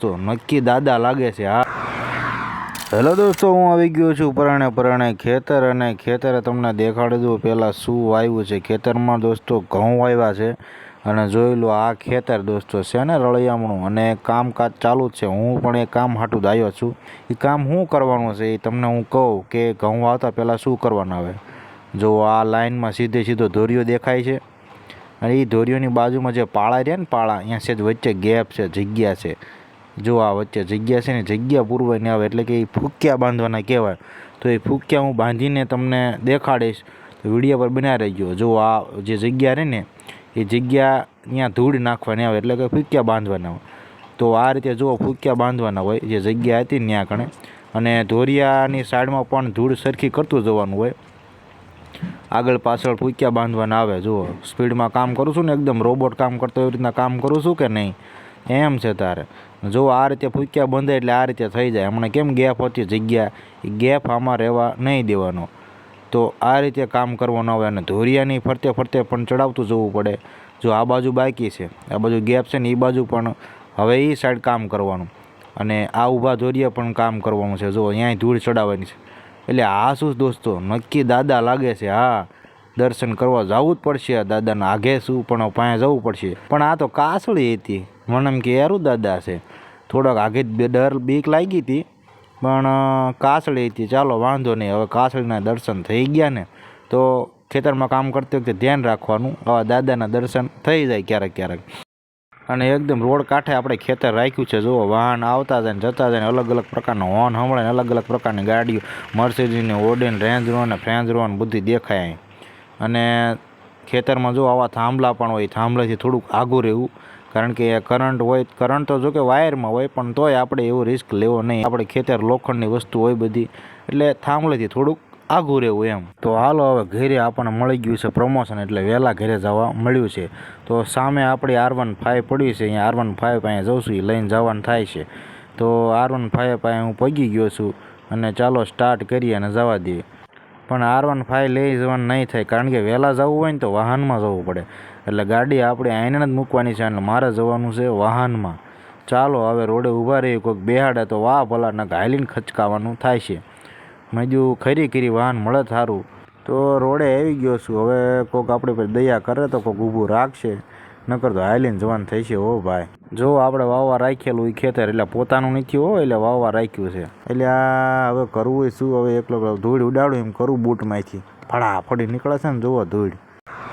તો નક્કી દાદા લાગે છે, હા. હેલો દોસ્તો, હું આવી ગયો છું પરાણે પરાણે ખેતર અને ખેતરે તમને દેખાડી દઉં પહેલાં શું વાવ્યું છે ખેતરમાં દોસ્તો, ઘઉં વાવ્યા છે. અને જોઈ લો, આ ખેતર દોસ્તો છે ને રળિયામણું, અને કામકાજ ચાલુ જ છે. હું પણ એ કામ હાટું દાયો છું. એ કામ શું કરવાનું છે એ તમને હું કહું કે ઘઉં વાવતા પહેલાં શું કરવાનું આવે જો આ લાઇનમાં સીધે સીધો ધોરિયો દેખાય છે. અને એ ધોરીઓની બાજુમાં જે પાળા રહ્યા ને પાળા, અહીંયા છે જ વચ્ચે ગેપ છે, જગ્યા છે. જો આ વચ્ચે જગ્યા છે ને, જગ્યા પૂરવાની આવે એટલે કે એ ફૂક્યા બાંધવાના કહેવાય. તો એ ફૂક્યા હું બાંધીને તમને દેખાડીશ. તો વીડિયો પર બનાવી રહેજો. જો આ જે જગ્યા રહે ને, એ જગ્યા ત્યાં ધૂળ નાખવાની આવે એટલે કે ફૂક્યા બાંધવાના હોય. તો આ રીતે જો ફૂક્યા બાંધવાના હોય, જે જગ્યા હતી ત્યાં કણે. અને ધોરિયાની સાઈડમાં પણ ધૂળ સરખી કરતું જવાનું હોય. આગળ પાછળ ફૂક્યા બાંધવાના આવે. જુઓ, સ્પીડમાં કામ કરું છું ને, એકદમ રોબોટ કામ કરતો એવી રીતના કામ કરું છું કે નહીં? એમ છે તારે. જો આ રીતે ફૂક્યા બંધાય એટલે આ રીતે થઈ જાય. હમણાં કેમ ગેપ હતી જગ્યા? એ ગેપ આમાં રહેવા નહીં દેવાનો. તો આ રીતે કામ કરવાનું આવે અને ધોરિયાની ફરતે ફરતે પણ ચડાવતું જવું પડે. જો આ બાજુ બાકી છે, આ બાજુ ગેપ છે ને એ બાજુ પણ હવે એ સાઈડ કામ કરવાનું. અને આ ઊભા ધોરિયા પણ કામ કરવાનું છે. જો અહીંયા ધૂળ ચડાવવાની છે. એટલે આ શું દોસ્તો? નક્કી દાદા લાગે છે, હા, દર્શન કરવા જવું જ પડશે. આ દાદાના આઘે શું પણ પાસે જવું પડશે. પણ આ તો કાસળી હતી. મને એમ કે યારું દાદા છે. થોડોક આગે ડર બીક લાગી હતી, પણ કાસળી હતી. ચાલો, વાંધો નહીં. હવે કાસળીના દર્શન થઈ ગયા ને, તો ખેતરમાં કામ કરતી વખતે ધ્યાન રાખવાનું. આવા દાદાના દર્શન થઈ જાય ક્યારેક ક્યારેક. અને એકદમ રોડ કાંઠે આપણે ખેતર રાખ્યું છે. જુઓ, વાહન આવતા જાય ને જતા જાય અલગ અલગ પ્રકારના હોર્ન સંભળાય અલગ અલગ પ્રકારની ગાડીઓ, મર્સિડીને ઓડેન રેન્જ રોન ને ફ્રેન્ચ રોવર બધી દેખાય અને ખેતરમાં જો આવા થાંભલા પણ હોય, થાંભલાથી થોડુંક આઘું રહેવું. કારણ કે કરંટ હોય, કરંટ તો જો કે વાયરમાં હોય, પણ તોય આપણે એવો રિસ્ક લેવો નહીં. આપણે ખેતર લોખંડની વસ્તુ હોય બધી. એટલે થાંભલેથી થોડુંક આઘું રહેવું એમ. તો હાલો, હવે ઘરે આપણને મળી ગયું છે પ્રમોશન એટલે વહેલા ઘરે જવા મળ્યું છે. તો સામે આપણી આર વન ફાઇવ પડી છે. અહીંયા આર વન ફાઇવ અહીંયા જઉં છું, એ લઈને જવાનું થાય છે. તો આર વન ફાઇવ પાસે હું પગી ગયો છું. અને ચાલો સ્ટાર્ટ કરીએ અને જવા દઈએ. પણ આર વન ફાઇવ લઈ જવાનું નહીં થાય, કારણ કે વહેલા જવું હોય ને તો વાહનમાં જવું પડે. એટલે ગાડી આપણે આઈને જ મૂકવાની છે અને મારે જવાનું છે વાહનમાં. ચાલો, હવે રોડે ઊભા રહી કોઈક બેહાડે તો વાહ ભલા ના હાલીને ખચકાવાનું થાય છે. મેં કીધું, ખરી ખરી, વાહન મળે સારું. તો રોડે આવી ગયો છું. હવે કોઈક આપણી દયા કરે તો કોઈક ઊભું રાખશે. નકર તો હાલીને જવાનું થઈ છે ઓ ભાઈ. જો આપણે વાવવા રાખેલું એ ખેતર, એટલે પોતાનું નથી હો, એટલે વાવવા રાખ્યું છે. એટલે આ હવે કરવું શું, હવે એકલો ધૂળ ઉડાડું, એમ કરું બૂટમાંથી. ફડાફડી નીકળે છે ને, જુઓ ધૂળ.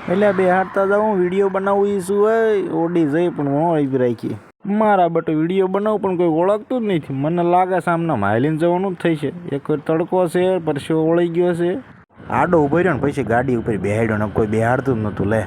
એટલે બે હાડતા જાઉં, વીડિયો બનાવું એ શું હોય? ઓડી જઈ પણ હું આવી રાખી. મારા બટ વીડિયો બનાવું પણ કોઈ ઓળખતું જ નથી. મને લાગે સામના માયલીને જવાનું જ થઈ છે. એક તડકો છે પછી ઓળી ગયો છે. આડો ઊભો રહ્યો ને, પછી ગાડી ઉપર બેહાડ્યો ને, કોઈ બેહાડતું જ નહોતું લે.